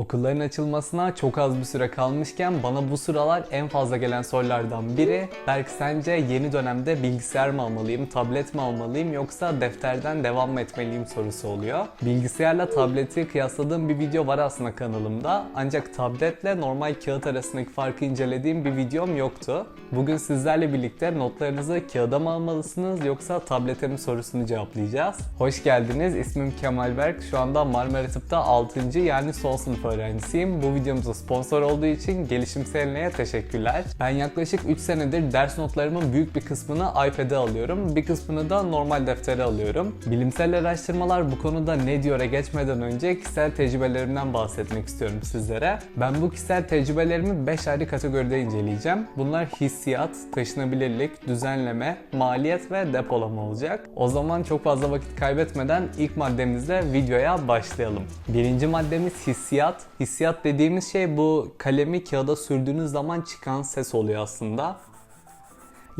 Okulların açılmasına çok az bir süre kalmışken bana bu sıralar en fazla gelen sorulardan biri Berk sence yeni dönemde bilgisayar mı almalıyım, tablet mi almalıyım yoksa defterden devam mı etmeliyim sorusu oluyor. Bilgisayarla tableti kıyasladığım bir video var aslında kanalımda ancak tabletle normal kağıt arasındaki farkı incelediğim bir videom yoktu. Bugün sizlerle birlikte notlarınızı kağıda mı almalısınız yoksa tablete mi sorusunu cevaplayacağız. Hoş geldiniz. İsmim Kemal Berk. Şu anda Marmara Tıp'ta 6. yani son sınıf öğrencisiyim. Bu videomuza sponsor olduğu için Gelişim Selene'ye teşekkürler. Ben yaklaşık 3 senedir ders notlarımın büyük bir kısmını iPad'e alıyorum. Bir kısmını da normal deftere alıyorum. Bilimsel araştırmalar bu konuda ne diyore geçmeden önce kişisel tecrübelerimden bahsetmek istiyorum sizlere. Ben bu kişisel tecrübelerimi 5 ayrı kategoride inceleyeceğim. Bunlar hissiyat, taşınabilirlik, düzenleme, maliyet ve depolama olacak. O zaman çok fazla vakit kaybetmeden ilk maddemizle videoya başlayalım. Birinci maddemiz hissiyat. Hissiyat dediğimiz şey bu kalemi kağıda sürdüğünüz zaman çıkan ses oluyor aslında.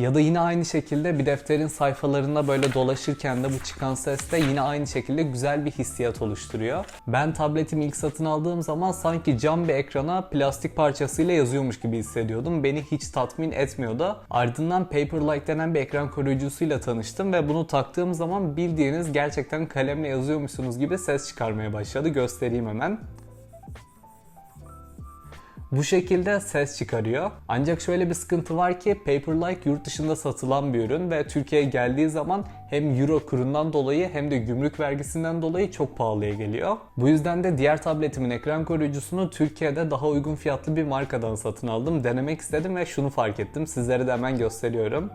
Ya da yine aynı şekilde bir defterin sayfalarında böyle dolaşırken de bu çıkan ses de yine aynı şekilde güzel bir hissiyat oluşturuyor. Ben tabletimi ilk satın aldığım zaman sanki cam bir ekrana plastik parçasıyla yazıyormuş gibi hissediyordum. Beni hiç tatmin etmiyordu. Ardından Paperlike denen bir ekran koruyucusuyla tanıştım ve bunu taktığım zaman bildiğiniz gerçekten kalemle yazıyormuşsunuz gibi ses çıkarmaya başladı. Göstereyim hemen bu şekilde ses çıkarıyor. Ancak şöyle bir sıkıntı var ki Paperlike yurt dışında satılan bir ürün ve Türkiye'ye geldiği zaman hem euro kurundan dolayı hem de gümrük vergisinden dolayı çok pahalıya geliyor. Bu yüzden de diğer tabletimin ekran koruyucusunu Türkiye'de daha uygun fiyatlı bir markadan satın aldım. Denemek istedim ve şunu fark ettim. Sizlere de hemen gösteriyorum.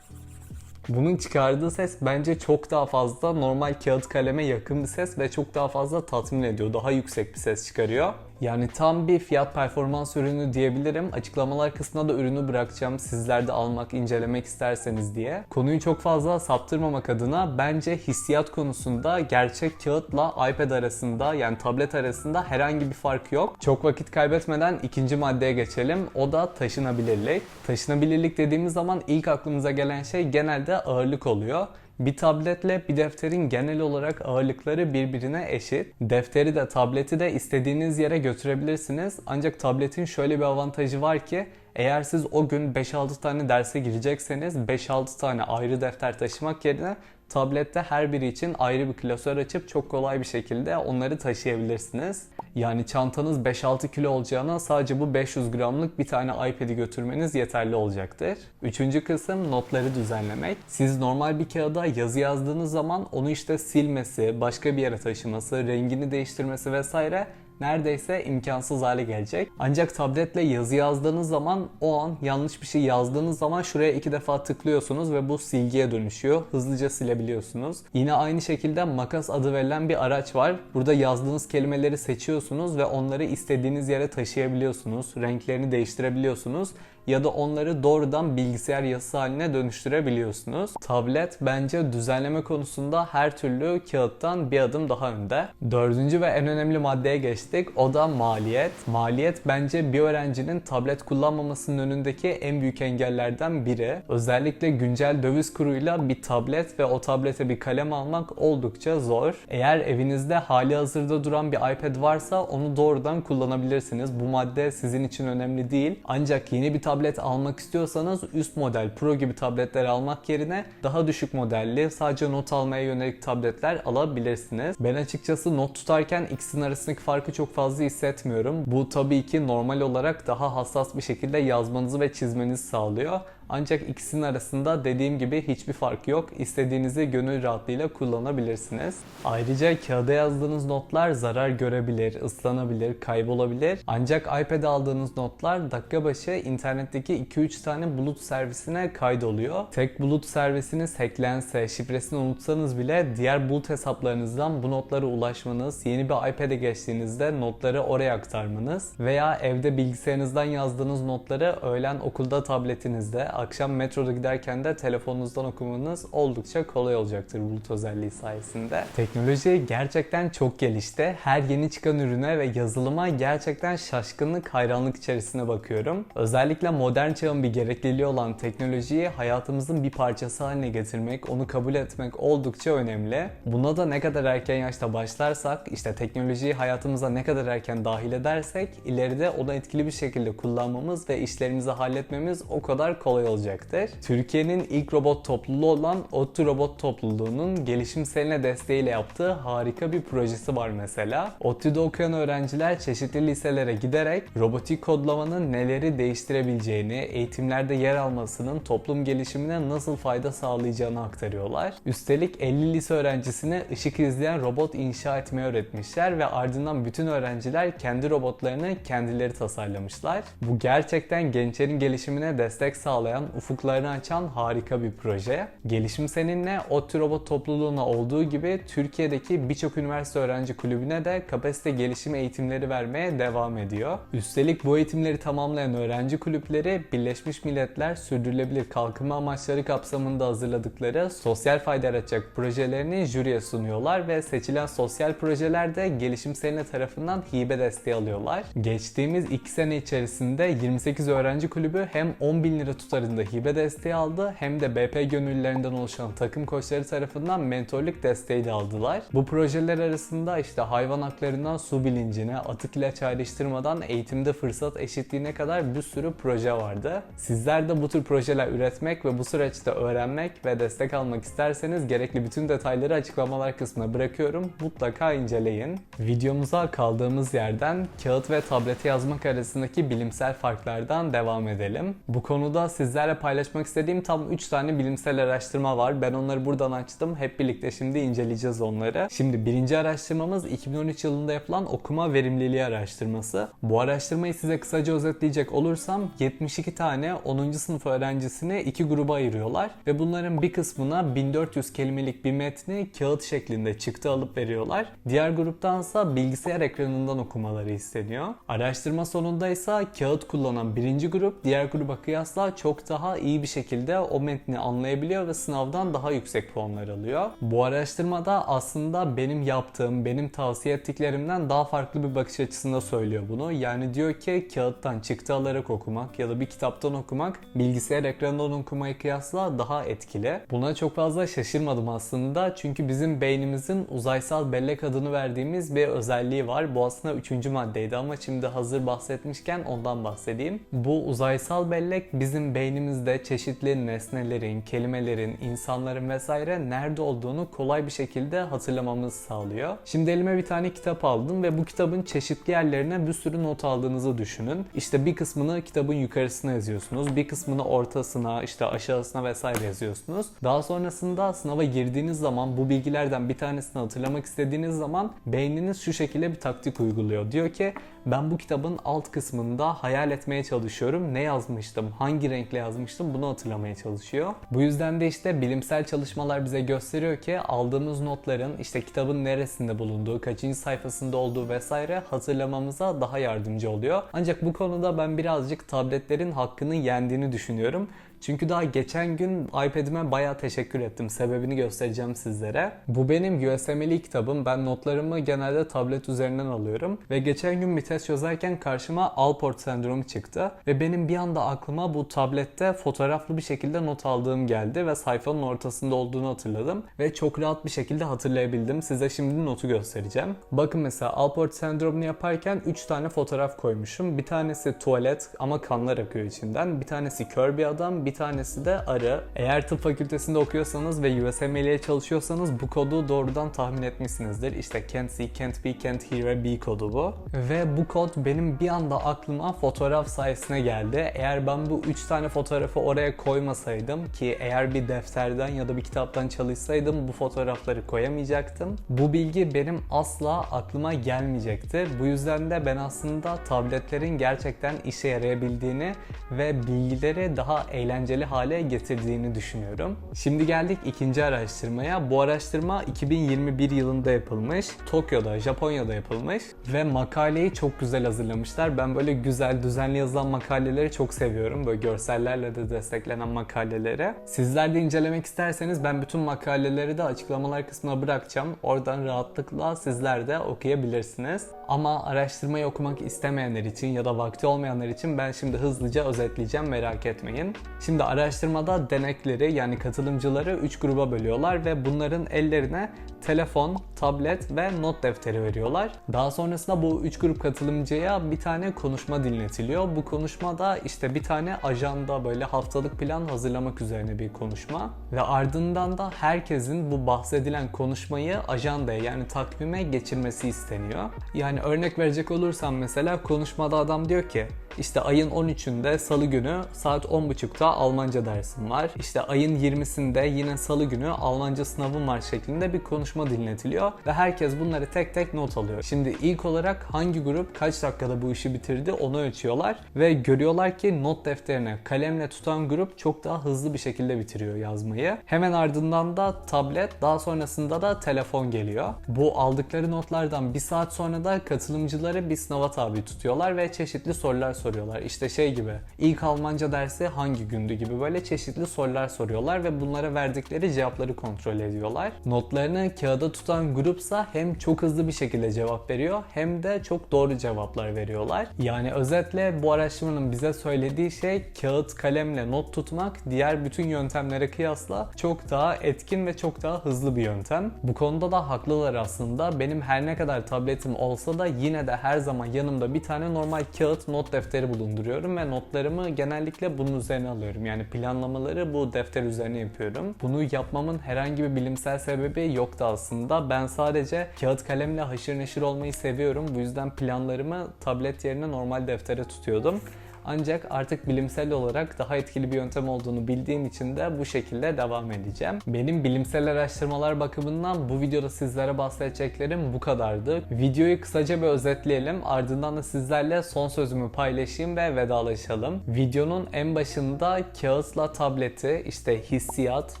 Bunun çıkardığı ses bence çok daha fazla normal kağıt kaleme yakın bir ses ve çok daha fazla tatmin ediyor. Daha yüksek bir ses çıkarıyor. Yani tam bir fiyat performans ürünü diyebilirim. Açıklamalar kısmına da ürünü bırakacağım sizler de almak, incelemek isterseniz diye. Konuyu çok fazla saptırmamak adına bence hissiyat konusunda gerçek kağıtla iPad arasında yani tablet arasında herhangi bir fark yok. Çok vakit kaybetmeden ikinci maddeye geçelim. O da taşınabilirlik. Taşınabilirlik dediğimiz zaman ilk aklımıza gelen şey genelde ağırlık oluyor. Bir tabletle bir defterin genel olarak ağırlıkları birbirine eşit. Defteri de tableti de istediğiniz yere götürebilirsiniz. Ancak tabletin şöyle bir avantajı var ki eğer siz o gün 5-6 tane derse girecekseniz 5-6 tane ayrı defter taşımak yerine tablette her biri için ayrı bir klasör açıp çok kolay bir şekilde onları taşıyabilirsiniz. Yani çantanız 5-6 kilo olacağına sadece bu 500 gramlık bir tane iPad'i götürmeniz yeterli olacaktır. Üçüncü kısım notları düzenlemek. Siz normal bir kağıda yazı yazdığınız zaman onu işte silmesi, başka bir yere taşıması, rengini değiştirmesi vesaire neredeyse imkansız hale gelecek. Ancak tabletle yazı yazdığınız zaman o an yanlış bir şey yazdığınız zaman şuraya iki defa tıklıyorsunuz ve bu silgiye dönüşüyor. Hızlıca silebiliyorsunuz. Yine aynı şekilde makas adı verilen bir araç var. Burada yazdığınız kelimeleri seçiyorsunuz ve onları istediğiniz yere taşıyabiliyorsunuz. Renklerini değiştirebiliyorsunuz ya da onları doğrudan bilgisayar yazısı haline dönüştürebiliyorsunuz. Tablet bence düzenleme konusunda her türlü kağıttan bir adım daha önde. Dördüncü ve en önemli maddeye geçtik. O da maliyet. Maliyet bence bir öğrencinin tablet kullanmamasının önündeki en büyük engellerden biri. Özellikle güncel döviz kuruyla bir tablet ve o tablete bir kalem almak oldukça zor. Eğer evinizde hali hazırda duran bir iPad varsa onu doğrudan kullanabilirsiniz. Bu madde sizin için önemli değil. Ancak yeni bir tablet tablet almak istiyorsanız üst model Pro gibi tabletler almak yerine daha düşük modelli sadece not almaya yönelik tabletler alabilirsiniz. Ben açıkçası not tutarken ikisinin arasındaki farkı çok fazla hissetmiyorum. Bu tabii ki normal olarak daha hassas bir şekilde yazmanızı ve çizmenizi sağlıyor. Ancak ikisinin arasında dediğim gibi hiçbir fark yok. İstediğinizi gönül rahatlığıyla kullanabilirsiniz. Ayrıca kağıda yazdığınız notlar zarar görebilir, ıslanabilir, kaybolabilir. Ancak iPad'e aldığınız notlar dakika başı internetteki 2-3 tane bulut servisine kaydoluyor. Tek bulut servisiniz hacklense, şifresini unutsanız bile diğer bulut hesaplarınızdan bu notlara ulaşmanız, yeni bir iPad'e geçtiğinizde notları oraya aktarmanız veya evde bilgisayarınızdan yazdığınız notları öğlen okulda tabletinizde akşam metroda giderken de telefonunuzdan okumanız oldukça kolay olacaktır bulut özelliği sayesinde. Teknoloji gerçekten çok gelişti. Her yeni çıkan ürüne ve yazılıma gerçekten şaşkınlık, hayranlık içerisine bakıyorum. Özellikle modern çağın bir gerekliliği olan teknolojiyi hayatımızın bir parçası haline getirmek, onu kabul etmek oldukça önemli. Buna da ne kadar erken yaşta başlarsak, işte teknolojiyi hayatımıza ne kadar erken dahil edersek, ileride onu etkili bir şekilde kullanmamız ve işlerimizi halletmemiz o kadar kolay olacaktır. Türkiye'nin ilk robot topluluğu olan ODTÜ Robot Topluluğu'nun gelişim seline desteğiyle yaptığı harika bir projesi var mesela. ODTÜ'de okuyan öğrenciler çeşitli liselere giderek robotik kodlamanın neleri değiştirebileceğini, eğitimlerde yer almasının toplum gelişimine nasıl fayda sağlayacağını aktarıyorlar. Üstelik 50 lise öğrencisine ışık izleyen robot inşa etmeyi öğretmişler ve ardından bütün öğrenciler kendi robotlarını kendileri tasarlamışlar. Bu gerçekten gençlerin gelişimine destek sağlayan, ufuklarını açan harika bir proje. Gelişim seninle ODTÜ Robot topluluğuna olduğu gibi Türkiye'deki birçok üniversite öğrenci kulübüne de kapasite gelişim eğitimleri vermeye devam ediyor. Üstelik bu eğitimleri tamamlayan öğrenci kulüpleri Birleşmiş Milletler Sürdürülebilir Kalkınma Amaçları kapsamında hazırladıkları sosyal fayda yaratacak projelerini jüriye sunuyorlar ve seçilen sosyal projeler de gelişim seninle tarafından hibe desteği alıyorlar. Geçtiğimiz 2 sene içerisinde 28 öğrenci kulübü hem 10 bin lira tutarında hibe desteği aldı hem de BP gönüllülerinden oluşan takım koçları tarafından mentorluk desteği de aldılar. Bu projeler arasında işte hayvan haklarından su bilincine, atık ilaç ayrıştırmadan eğitimde fırsat eşitliğine kadar bir sürü proje vardı. Sizler de bu tür projeler üretmek ve bu süreçte öğrenmek ve destek almak isterseniz gerekli bütün detayları açıklamalar kısmına bırakıyorum. Mutlaka inceleyin. Videomuza kaldığımız yerden kağıt ve tablete yazmak arasındaki bilimsel farklardan devam edelim. Bu konuda sizlerle paylaşmak istediğim tam 3 tane bilimsel araştırma var. Ben onları buradan açtım. Hep birlikte şimdi inceleyeceğiz onları. Şimdi birinci araştırmamız 2013 yılında yapılan okuma verimliliği araştırması. Bu araştırmayı size kısaca özetleyecek olursam 72 tane 10. sınıf öğrencisini iki gruba ayırıyorlar ve bunların bir kısmına 1400 kelimelik bir metni kağıt şeklinde çıktı alıp veriyorlar. Diğer gruptansa bilgisayar ekranından okumaları isteniyor. Araştırma sonunda ise kağıt kullanan birinci grup diğer gruba kıyasla çok daha iyi bir şekilde o metni anlayabiliyor ve sınavdan daha yüksek puanlar alıyor. Bu araştırmada aslında benim yaptığım, benim tavsiye ettiklerimden daha farklı bir bakış açısında söylüyor bunu. Yani diyor ki kağıttan çıktı alarak okumak ya da bir kitaptan okumak bilgisayar ekranından okumaya kıyasla daha etkili. Buna çok fazla şaşırmadım aslında çünkü bizim beynimizin uzaysal bellek adını verdiğimiz bir özelliği var. Bu aslında üçüncü maddeydi ama şimdi hazır bahsetmişken ondan bahsedeyim. Bu uzaysal bellek bizim beynimizde çeşitli nesnelerin, kelimelerin, insanların vesaire nerede olduğunu kolay bir şekilde hatırlamamızı sağlıyor. Şimdi elime bir tane kitap aldım ve bu kitabın çeşitli yerlerine bir sürü not aldığınızı düşünün. İşte bir kısmını kitabın yukarısına yazıyorsunuz, bir kısmını ortasına, işte aşağısına vesaire yazıyorsunuz. Daha sonrasında sınava girdiğiniz zaman bu bilgilerden bir tanesini hatırlamak istediğiniz zaman beyniniz şu şekilde bir taktik uyguluyor. Diyor ki ben bu kitabın alt kısmında hayal etmeye çalışıyorum. Ne yazmıştım, hangi renkle yazmıştım bunu hatırlamaya çalışıyor. Bu yüzden de işte bilimsel çalışmalar bize gösteriyor ki aldığımız notların işte kitabın neresinde bulunduğu, kaçıncı sayfasında olduğu vesaire hatırlamamıza daha yardımcı oluyor. Ancak bu konuda ben birazcık tabletlerin hakkını yendiğini düşünüyorum. Çünkü daha geçen gün iPad'ime bayağı teşekkür ettim. Sebebini göstereceğim sizlere. Bu benim USMLE kitabım. Ben notlarımı genelde tablet üzerinden alıyorum. Ve geçen gün bir test çözerken karşıma Alport sendromu çıktı. Ve benim bir anda aklıma bu tablette fotoğraflı bir şekilde not aldığım geldi. Ve sayfanın ortasında olduğunu hatırladım. Ve çok rahat bir şekilde hatırlayabildim. Size şimdi notu göstereceğim. Bakın mesela Alport sendromunu yaparken 3 tane fotoğraf koymuşum. Bir tanesi tuvalet ama kanlar akıyor içinden. Bir tanesi kör bir adam, bir tanesi de arı. Eğer tıp fakültesinde okuyorsanız ve USMLE'ye çalışıyorsanız bu kodu doğrudan tahmin etmişsinizdir. İşte can't see, can't be, can't hear ve be kodu bu. Ve bu kod benim bir anda aklıma fotoğraf sayesinde geldi. Eğer ben bu 3 tane fotoğrafı oraya koymasaydım ki eğer bir defterden ya da bir kitaptan çalışsaydım bu fotoğrafları koyamayacaktım. Bu bilgi benim asla aklıma gelmeyecekti. Bu yüzden de ben aslında tabletlerin gerçekten işe yarayabildiğini ve bilgileri daha eğlenceli hale getirdiğini düşünüyorum. Şimdi geldik ikinci araştırmaya. Bu araştırma 2021 yılında yapılmış. Tokyo'da, Japonya'da yapılmış ve makaleyi çok güzel hazırlamışlar. Ben böyle güzel, düzenli yazılan makaleleri çok seviyorum. Böyle görsellerle de desteklenen makaleleri. Sizler de incelemek isterseniz ben bütün makaleleri de açıklamalar kısmına bırakacağım. Oradan rahatlıkla sizler de okuyabilirsiniz. Ama araştırmayı okumak istemeyenler için ya da vakti olmayanlar için ben şimdi hızlıca özetleyeceğim merak etmeyin. Şimdi araştırmada denekleri yani katılımcıları 3 gruba bölüyorlar ve bunların ellerine telefon, tablet ve not defteri veriyorlar. Daha sonrasında bu 3 grup katılımcıya bir tane konuşma dinletiliyor. Bu konuşmada işte bir tane ajanda böyle haftalık plan hazırlamak üzerine bir konuşma ve ardından da herkesin bu bahsedilen konuşmayı ajandaya yani takvime geçirmesi isteniyor. Yani örnek verecek olursam mesela konuşmada adam diyor ki işte ayın 13'ünde salı günü saat 10.30'da Almanca dersim var. İşte ayın 20'sinde yine salı günü Almanca sınavım var şeklinde bir konuşma dinletiliyor ve herkes bunları tek tek not alıyor. Şimdi ilk olarak hangi grup kaç dakikada bu işi bitirdi onu ölçüyorlar ve görüyorlar ki not defterine kalemle tutan grup çok daha hızlı bir şekilde bitiriyor yazmayı. Hemen ardından da tablet, daha sonrasında da telefon geliyor. Bu aldıkları notlardan bir saat sonra da katılımcıları bir sınava tabi tutuyorlar ve çeşitli sorular soruyorlar. İşte şey gibi ilk Almanca dersi hangi gündü gibi böyle çeşitli sorular soruyorlar ve bunlara verdikleri cevapları kontrol ediyorlar. Notlarını kağıda tutan grupsa hem çok hızlı bir şekilde cevap veriyor hem de çok doğru cevaplar veriyorlar. Yani özetle bu araştırmanın bize söylediği şey kağıt kalemle not tutmak diğer bütün yöntemlere kıyasla çok daha etkin ve çok daha hızlı bir yöntem. Bu konuda da haklılar aslında. Benim her ne kadar tabletim olsa da yine de her zaman yanımda bir tane normal kağıt not defteri bulunduruyorum ve notlarımı genellikle bunun üzerine alıyorum. Yani planlamaları bu defter üzerine yapıyorum. Bunu yapmamın herhangi bir bilimsel sebebi yoktu aslında. Ben sadece kağıt kalemle haşır neşir olmayı seviyorum. Bu yüzden planlarımı tablet yerine normal deftere tutuyordum. Ancak artık bilimsel olarak daha etkili bir yöntem olduğunu bildiğim için de bu şekilde devam edeceğim. Benim bilimsel araştırmalar bakımından bu videoda sizlere bahsedeceklerim bu kadardı. Videoyu kısaca bir özetleyelim. Ardından da sizlerle son sözümü paylaşayım ve vedalaşalım. Videonun en başında kağıtla tableti, işte hissiyat,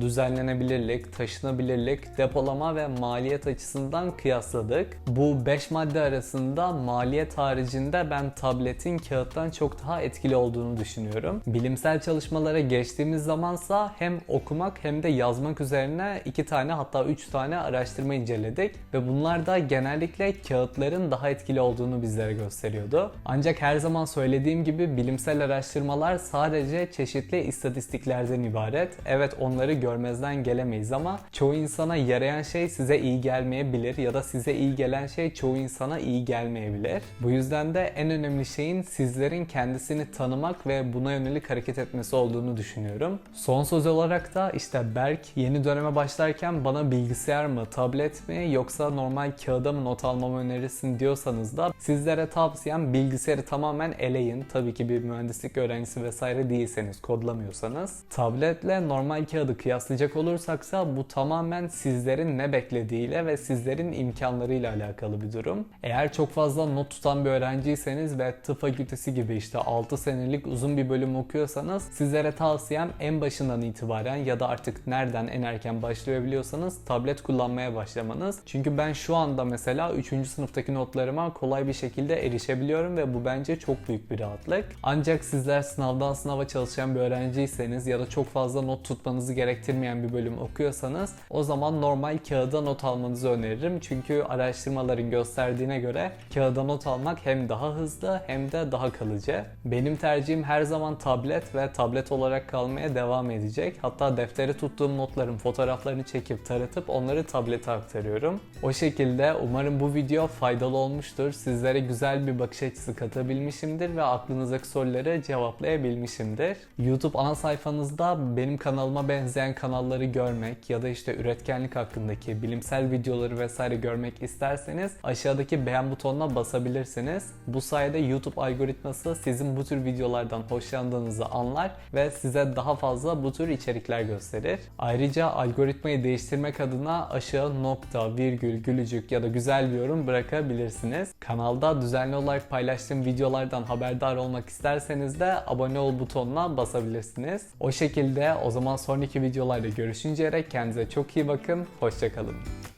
düzenlenebilirlik, taşınabilirlik, depolama ve maliyet açısından kıyasladık. Bu 5 madde arasında maliyet haricinde ben tabletin kağıttan çok daha etkili olduğunu düşünüyorum. Bilimsel çalışmalara geçtiğimiz zamansa hem okumak hem de yazmak üzerine iki tane hatta üç tane araştırma inceledik ve bunlar da genellikle kağıtların daha etkili olduğunu bizlere gösteriyordu. Ancak her zaman söylediğim gibi bilimsel araştırmalar sadece çeşitli istatistiklerden ibaret. Evet onları görmezden gelemeyiz ama çoğu insana yarayan şey size iyi gelmeyebilir ya da size iyi gelen şey çoğu insana iyi gelmeyebilir. Bu yüzden de en önemli şeyin sizlerin kendisini kendisini tanımak ve buna yönelik hareket etmesi olduğunu düşünüyorum. Son söz olarak da işte Berk yeni döneme başlarken bana bilgisayar mı, tablet mi yoksa normal kağıda mı not almamı önerirsin diyorsanız da sizlere tavsiyem bilgisayarı tamamen eleyin. Tabii ki bir mühendislik öğrencisi vesaire değilseniz, kodlamıyorsanız. Tabletle normal kağıdı kıyaslayacak olursaksa bu tamamen sizlerin ne beklediğiyle ve sizlerin imkanlarıyla alakalı bir durum. Eğer çok fazla not tutan bir öğrenciyseniz ve tıp fakültesi gibi işte 6 senelik uzun bir bölüm okuyorsanız sizlere tavsiyem en başından itibaren ya da artık nereden en erken başlayabiliyorsanız tablet kullanmaya başlamanız. Çünkü ben şu anda mesela 3. sınıftaki notlarıma kolay bir şekilde erişebiliyorum ve bu bence çok büyük bir rahatlık. Ancak sizler sınavdan sınava çalışan bir öğrenciyseniz ya da çok fazla not tutmanızı gerektirmeyen bir bölüm okuyorsanız o zaman normal kağıda not almanızı öneririm. Çünkü araştırmaların gösterdiğine göre kağıda not almak hem daha hızlı hem de daha kalıcı. Benim tercihim her zaman tablet ve tablet olarak kalmaya devam edecek. Hatta defteri tuttuğum notların fotoğraflarını çekip taratıp onları tablete aktarıyorum. O şekilde umarım bu video faydalı olmuştur. Sizlere güzel bir bakış açısı katabilmişimdir ve aklınızdaki soruları cevaplayabilmişimdir. YouTube ana sayfanızda benim kanalıma benzeyen kanalları görmek ya da işte üretkenlik hakkındaki bilimsel videoları vesaire görmek isterseniz aşağıdaki beğen butonuna basabilirsiniz. Bu sayede YouTube algoritması sizin bu tür videolardan hoşlandığınızı anlar ve size daha fazla bu tür içerikler gösterir. Ayrıca algoritmayı değiştirmek adına aşağı nokta, virgül, gülücük ya da güzel bir yorum bırakabilirsiniz. Kanalda düzenli olarak paylaştığım videolardan haberdar olmak isterseniz de abone ol butonuna basabilirsiniz. O şekilde o zaman sonraki videolarda görüşünceye dek kendinize çok iyi bakın. Hoşçakalın.